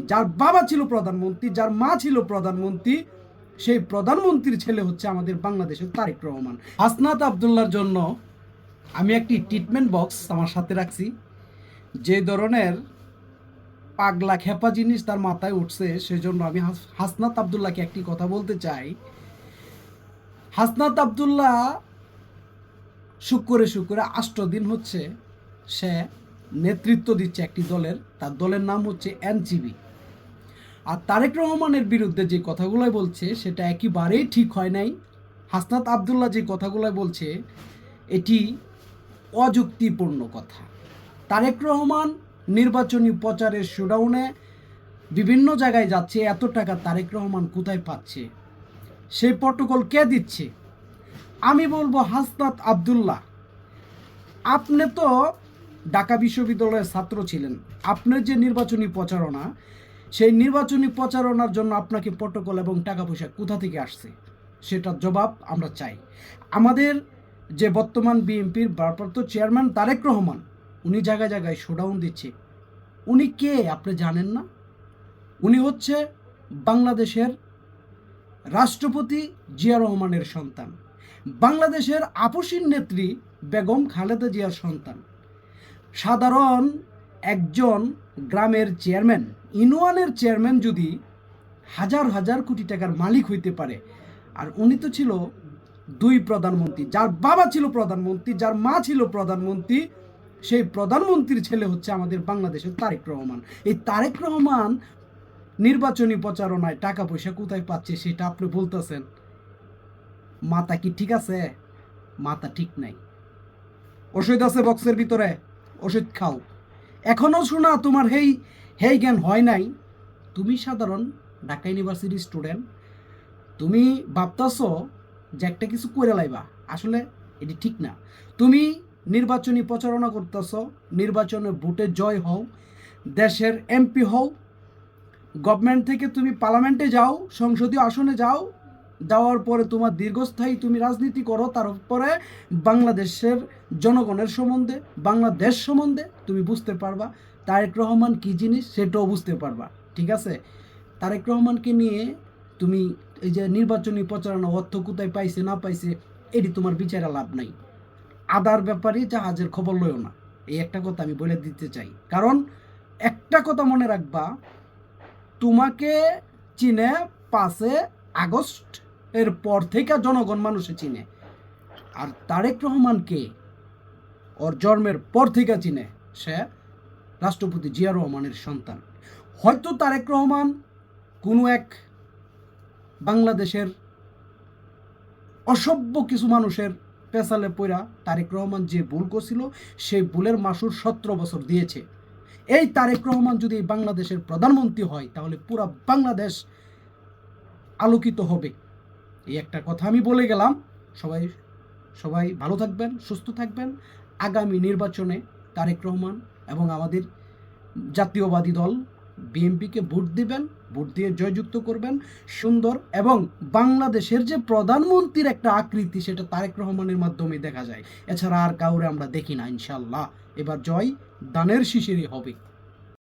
প্রধানমন্ত্রী। যার বাবা ছিল প্রধানমন্ত্রী, যার মা ছিল প্রধানমন্ত্রী, সেই প্রধানমন্ত্রীর ছেলে হচ্ছে আমাদের বাংলাদেশের তারেক রহমান। হাসনাত আবদুল্লার জন্য আমি একটি ট্রিটমেন্ট বক্স আমার সাথে রাখছি। যে ধরনের পাগলা খেপা জিনিস তার মাথায় উঠছে, সেজন্য আমি হাস- হাসনাত আবদুল্লাহকে একটি কথা বলতে চাই। হাসনাত আবদুল্লাহ শুক্রে শুক্রে আষ্ট দিন হচ্ছে সে নেতৃত্ব দিচ্ছে একটি দলের, তার দলের নাম হচ্ছে এনজিবি আর তারেক রহমানের বিরুদ্ধে যে কথাগুলো বলছে, সেটা একেবারেই ঠিক হয় নাই। হাসনাত আবদুল্লাহ যে কথাগুলো বলছে, এটি অযুক্তিপূর্ণ কথা। তারেক রহমান নির্বাচনী প্রচারের শোডাউনে বিভিন্ন জায়গায় যাচ্ছে, এত টাকা তারেক রহমান কোথায় পাচ্ছে? সেই প্রটোকল কে দিচ্ছে? আমি বলব হাসনাত আবদুল্লাহ, আপনি তো ঢাকা বিশ্ববিদ্যালয়ের ছাত্র ছিলেন। আপনার যে নির্বাচনী প্রচারণা সেই নির্বাচনী প্রচারণার জন্য আপনাকে প্রটোকল এবং টাকা পয়সা কোথা থেকে আসছে? সেটার জবাব আমরা চাই। আমাদের যে বর্তমান বিএনপির ভারপ্রাপ্ত চেয়ারম্যান তারেক রহমান, উনি জায়গায় জায়গায় শোডাউন দিচ্ছে। উনি কে আপনি জানেন না? উনি হচ্ছে বাংলাদেশের রাষ্ট্রপতি জিয়া রহমানের সন্তান। বাংলাদেশের আপসীন নেত্রী বেগম খালেদা জিয়ার সন্তান। সাধারণ একজন গ্রামের চেয়ারম্যান ইউনিয়নের চেয়ারম্যান যদি হাজার হাজার কোটি টাকার মালিক হইতে পারে, আর উনি তো ছিল দুই প্রধানমন্ত্রী, যার বাবা ছিল প্রধানমন্ত্রী, যার মা ছিল প্রধানমন্ত্রী, সেই প্রধানমন্ত্রীর ছেলে হচ্ছে আমাদের বাংলাদেশের তারেক রহমান। এই তারেক রহমান নির্বাচনী প্রচারণায় টাকা পয়সা কোথায় পাচ্ছে সেটা আপনি বলতেছেন? মাতা কি ঠিক আছে? মাতা ঠিক নাই। ওষুধ আছে বক্সের ভিতরে, ওষুধ খাও। এখনও শোনা তোমার হেই হেই জ্ঞান হয় নাই। তুমি সাধারণ ঢাকা ইউনিভার্সিটির স্টুডেন্ট। তুমি ভাবতাছ যে একটা কিছু করে লাইবা। আসলে এটি ঠিক না। তুমি নির্বাচনী প্রচারণা করতেছ, নির্বাচনে ভোটে জয় হও, দেশের এমপি হও গভর্নমেন্ট থেকে তুমি পার্লামেন্টে যাও, সংসদীয় আসনে যাও যাওয়ার পরে তোমার দীর্ঘস্থায়ী তুমি রাজনীতি করো তারপরে বাংলাদেশের জনগণের সম্বন্ধে, বাংলাদেশ সম্বন্ধে তুমি বুঝতে পারবা তারেক রহমান কি জিনিস সেটাও বুঝতে পারবা, ঠিক আছে? তারেক রহমানকে নিয়ে তুমি এই যে নির্বাচনী প্রচারণা অর্থ কোথায় পাইছে, না পাইছে, এটি তোমার বিচারে লাভ নাই। আদার ব্যাপারে জাহাজের খবর লইও না, এই একটা কথা আমি বলে দিতে চাই। কারণ একটা কথা মনে রাখবা, তোমাকে চিনে পাঁচে আগস্ট এর পর থেকে জনগণ মানুষে চিনে। আর তারেক রহমানকে ওর জন্মের পর থেকে চিনে সে রাষ্ট্রপতি জিয়া রহমানের সন্তান। হয়তো তারেক রহমান কোনো এক বাংলাদেশের অসভ্য কিছু মানুষের পেশালে পইরা তারেক রহমান যে ভুল করছিল, সেই ভুলের মাসুর সতেরো বছর দিয়েছে। এই তারেক রহমান যদি বাংলাদেশের প্রধানমন্ত্রী হয়, তাহলে পুরা বাংলাদেশ আলোকিত হবে। এই একটা কথা আমি বলে গেলাম। সবাই সবাই ভালো থাকবেন, সুস্থ থাকবেন। আগামী নির্বাচনে তারেক রহমান এবং আমাদের জাতীয়বাদী দল বিএনপিকে ভোট দিবেন, ভোট দিয়ে জয়যুক্ত করবেন। সুন্দর এবং বাংলাদেশের যে প্রধানমন্ত্রীর একটা আকৃতি, সেটা তারেক রহমানের মাধ্যমে দেখা যায়। এছাড়া আর কাউরে আমরা দেখি না ইনশাল্লাহ এবার জয় দানের শিশিরই হবে।